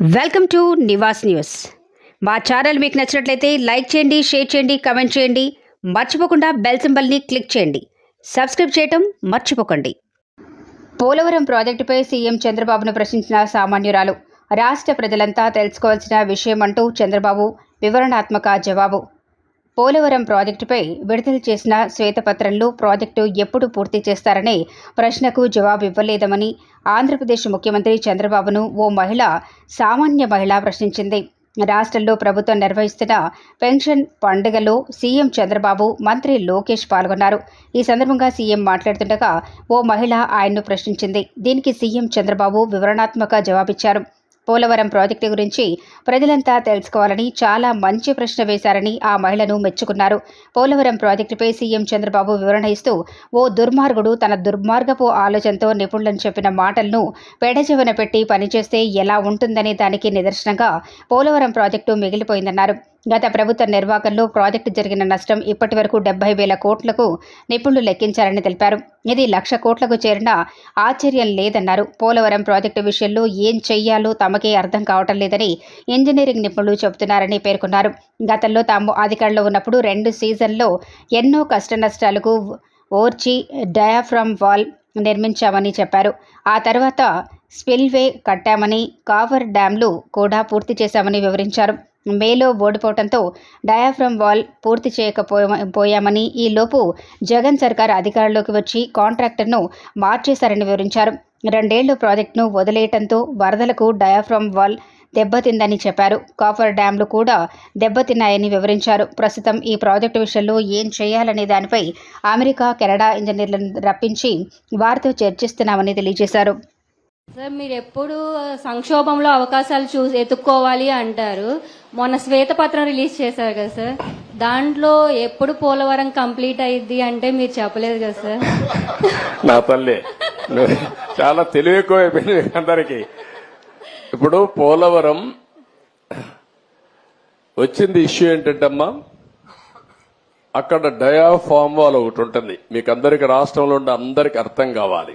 Welcome to Nivas news. మా channel మీకు నచ్చినట్లయితే లైక్ చేయండి షేర్ చేయండి కమెంట్ చేయండి. మర్చిపోకుండా బెల్ సింబల్ని క్లిక్ చేయండి. సబ్స్క్రైబ్ చేయటం మర్చిపోకండి. పోలవరం ప్రాజెక్టుపై సీఎం చంద్రబాబును ప్రశ్నించిన సామాన్యురాలు. రాష్ట్ర ప్రజలంతా తెలుసుకోవాల్సిన విషయం అంటూ చంద్రబాబు వివరణాత్మక జవాబు. పోలవరం ప్రాజెక్టుపై విడుదల చేసిన శ్వేతపత్రంలో ప్రాజెక్టు ఎప్పుడు పూర్తి చేస్తారనే ప్రశ్నకు జవాబు ఇవ్వలేదమని ఆంధ్రప్రదేశ్ ముఖ్యమంత్రి చంద్రబాబును ఓ మహిళ సామాన్య మహిళ ప్రశ్నించింది. రాష్ట్రంలో ప్రభుత్వం నిర్వహిస్తున్న పెన్షన్ పండుగలో సీఎం చంద్రబాబు మంత్రి లోకేష్ పాల్గొన్నారు. ఈ సందర్భంగా సీఎం మాట్లాడుతుండగా ఓ మహిళ ఆయన్ను ప్రశ్నించింది. దీనికి సీఎం చంద్రబాబు వివరణాత్మక జవాబిచ్చారు. పోలవరం ప్రాజెక్టు గురించి ప్రజలంతా తెలుసుకోవాలని చాలా మంచి ప్రశ్న వేశారని ఆ మహిళను మెచ్చుకున్నారు. పోలవరం ప్రాజెక్టుపై సీఎం చంద్రబాబు వివరణ ఇస్తూ ఓ దుర్మార్గుడు తన దుర్మార్గపు ఆలోచనతో నిపుణులను చెప్పిన మాటలను పెడచెవిన పెట్టి పనిచేస్తే ఎలా ఉంటుందనే దానికి నిదర్శనంగా పోలవరం ప్రాజెక్టు మిగిలిపోయిందన్నారు. గత ప్రభుత్వ నిర్వాహకంలో ప్రాజెక్టు జరిగిన నష్టం ఇప్పటి వరకు డెబ్బై వేల కోట్లకు నిపుణులు లెక్కించారని తెలిపారు. ఇది లక్ష కోట్లకు చేరిన ఆశ్చర్యం లేదన్నారు. పోలవరం ప్రాజెక్టు విషయంలో ఏం చెయ్యాలో తమకే అర్థం కావటం లేదని ఇంజనీరింగ్ నిపుణులు చెబుతున్నారని పేర్కొన్నారు. గతంలో తాము అధికారంలో ఉన్నప్పుడు రెండు సీజన్లో ఎన్నో కష్ట నష్టాలకు ఓర్చి డయాఫ్రమ్ వాల్ నిర్మించామని చెప్పారు. ఆ తర్వాత స్పిల్వే కట్టామని కావర్ డ్యాంలు కూడా పూర్తి చేశామని వివరించారు. మేలో ఓడిపోవడంతో డయాఫ్రమ్ వాల్ పూర్తి చేయకపోయామని పోయామని ఈ లోపు జగన్ సర్కార్ అధికారంలోకి వచ్చి కాంట్రాక్టర్ను మార్చేశారని వివరించారు. రెండేళ్ళు ప్రాజెక్టును వదిలేయటంతో వరదలకు డయాఫ్రమ్ వాల్ దెబ్బతిందని చెప్పారు. కాఫర్ డ్యాంలు కూడా దెబ్బతిన్నాయని వివరించారు. ప్రస్తుతం ఈ ప్రాజెక్టు విషయంలో ఏం చేయాలనే దానిపై అమెరికా కెనడా ఇంజనీర్లను రప్పించి వారితో చర్చిస్తున్నామని తెలియజేశారు. సార్ మీరు ఎప్పుడు సంక్షోభంలో అవకాశాలు చూసి ఎత్తుక్కోవాలి అంటారు. మొన్న శ్వేతపత్రం రిలీజ్ చేశారు కదా సార్ దాంట్లో ఎప్పుడు పోలవరం కంప్లీట్ అయ్యిద్ది అంటే మీరు చెప్పలేదు కదా సార్ నా తల్లి. చాలా తెలివి ఎక్కువ అందరికి. ఇప్పుడు పోలవరం వచ్చింది ఇష్యూ ఏంటంటమ్మా? అక్కడ డయాఫామ్ వాల్ ఒకటి ఉంటుంది. మీకు అందరికి రాష్ట్రంలో ఉండే అందరికి అర్థం కావాలి.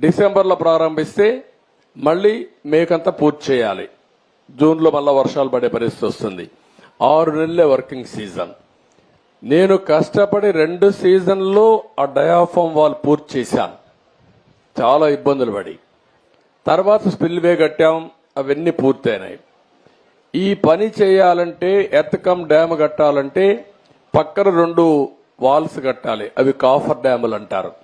డిసెంబర్లో ప్రారంభిస్తే మళ్ళీ మేకంతా పూర్తి చేయాలి. జూన్లో మళ్ళా వర్షాలు పడే పరిస్థితి వస్తుంది. ఆరు నెలలే వర్కింగ్ సీజన్. నేను కష్టపడి రెండు సీజన్లో ఆ డయాఫామ్ వాల్ పూర్తి చేశాను. చాలా ఇబ్బందులు పడి. తర్వాత స్పిల్వే కట్టాం అవన్నీ పూర్తయినాయి. ఈ పని చేయాలంటే ఎత్కం డ్యామ్ కట్టాలంటే పక్కన రెండు వాల్స్ కట్టాలి. అవి కాఫర్ డ్యాములు అంటారు.